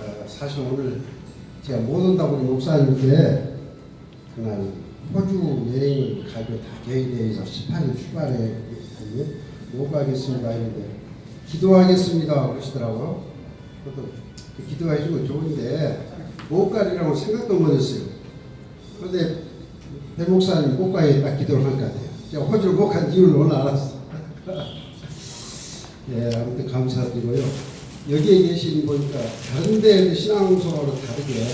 어, 사실 오늘 제가 못 온다고 목사님께 그날 호주 여행을 가기로 다 계획되어 있어 18일 출발해 못 가겠습니다 했는데 기도하겠습니다 그러시더라고요. 그것도 기도해 주면 좋은데 못 가리라고 생각도 못 했어요. 그런데 배 목사님 꽃가에 딱 기도를 한 것 같아요. 제가 호주를 못 간 이유를 오늘 알았어. 예, 아무튼 감사드리고요. 여기에 계신 보니까 다른 데 신앙소하고 다르게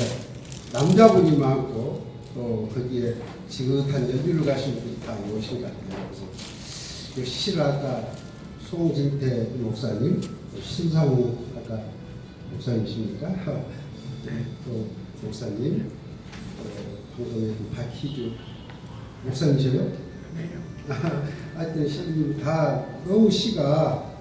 남자분이 많고 또 거기에 지긋한 여비를 가신 분이 다 오신 것 같아요. 그래서 실은 아까 송진태 목사님, 또 신상우 아까 목사님이십니까? 네, 또 목사님, 어, 방송에 박희주 목사님이세요? 하여튼 시님 다 너무 시가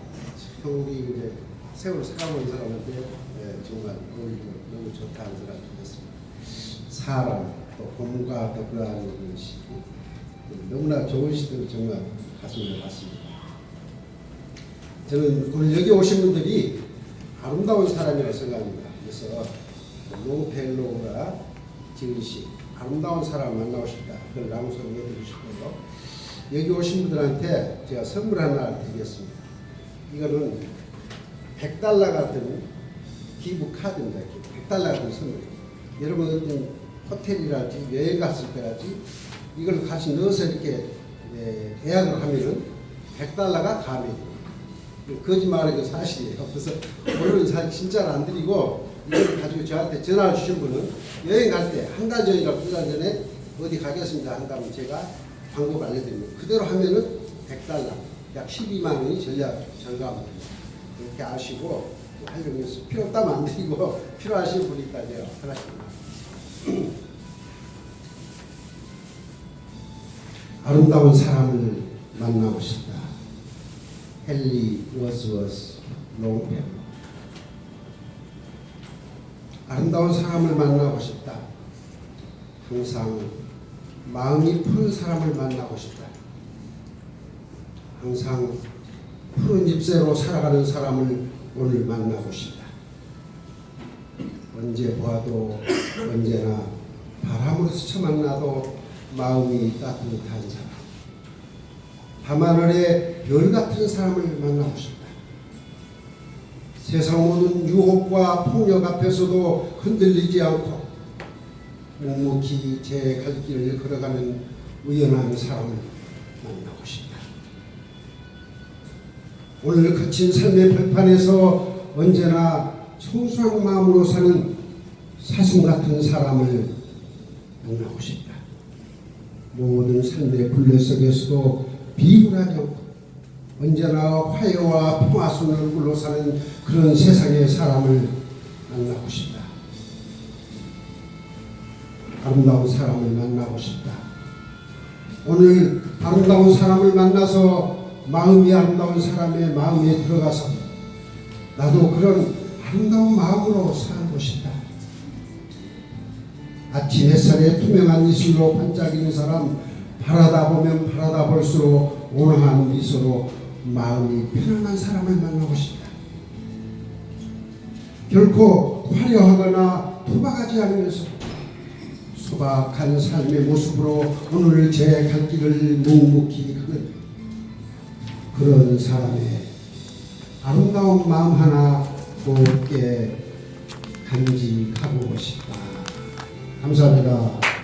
참 우리 이제 세월 살아온 사람한테 예, 정말 어울리고 너무 좋다는 생각이 들었습니다. 사람 또 봄과 덕분하는 시 너무나 좋은 시들 정말 가슴에 왔습니다. 저는 오늘 여기 오신 분들이 아름다운 사람이라고 생각합니다. 그래서 롱펠로가 지은 시 아름다운 사람 만나고 싶다. 그걸 낭송해 드리고 싶고요. 여기 오신 분들한테 제가 선물 하나 드리겠습니다. 이거는 100달러 같은 기부 카드입니다. 100달러 같은 선물. 여러분 호텔이라든지 여행 갔을 때라든지 이걸 같이 넣어서 이렇게 예, 예약을 하면은 100달러가 감액입니다. 거짓말하는 건 사실이에요. 그래서 오늘은 사실 진짜로 안 드리고 이걸 가지고 저한테 전화 주신 분은 여행 갈 때 한 달 전이나 두달 전에 어디 가겠습니다 한다면 제가 방법 알려드립니다. 그대로 하면은 100달러, 약 12만 원이 전략 절감됩니다. 이렇게 아시고 하려면 필요 없다면 안 드리고 필요하신 분이 있다 제가 하나씩 아름다운 사람을 만나고 싶다. 헨리 워스워스 롱펠 아름다운 사람을 만나고 싶다. 항상 마음이 푸른 사람을 만나고 싶다. 항상 푸른 잎새로 살아가는 사람을 오늘 만나고 싶다. 언제 보아도 언제나 바람으로 스쳐 만나도 마음이 따뜻한 사람. 밤하늘의 별 같은 사람을 만나고 싶다. 세상 모든 유혹과 폭력 앞에서도 흔들리지 않고 묵묵히 제 갈 길을 걸어가는 의연한 사람을 만나고 싶다. 오늘 거친 삶의 벌판에서 언제나 청소한 마음으로 사는 사슴 같은 사람을 만나고 싶다. 모든 삶의 굴레 속에서도 비굴하지 않고 언제나 화해와 평화 속을 얼굴로 사는 그런 세상의 사람을 만나고 싶다. 아름다운 사람을 만나고 싶다. 오늘 아름다운 사람을 만나서 마음이 아름다운 사람의 마음에 들어가서 나도 그런 아름다운 마음으로 살고 싶다. 아침 햇살에 투명한 이슬로 반짝이는 사람 바라다 보면 바라다 볼수록 온화한 미소로 마음이 편안한 사람을 만나고 싶다. 결코 화려하거나 투박하지 않으면서 소박한 삶의 모습으로 오늘 제 갈 길을 묵묵히 가는 그런 사람의 아름다운 마음 하나 곱게 간직하고 싶다. 감사합니다.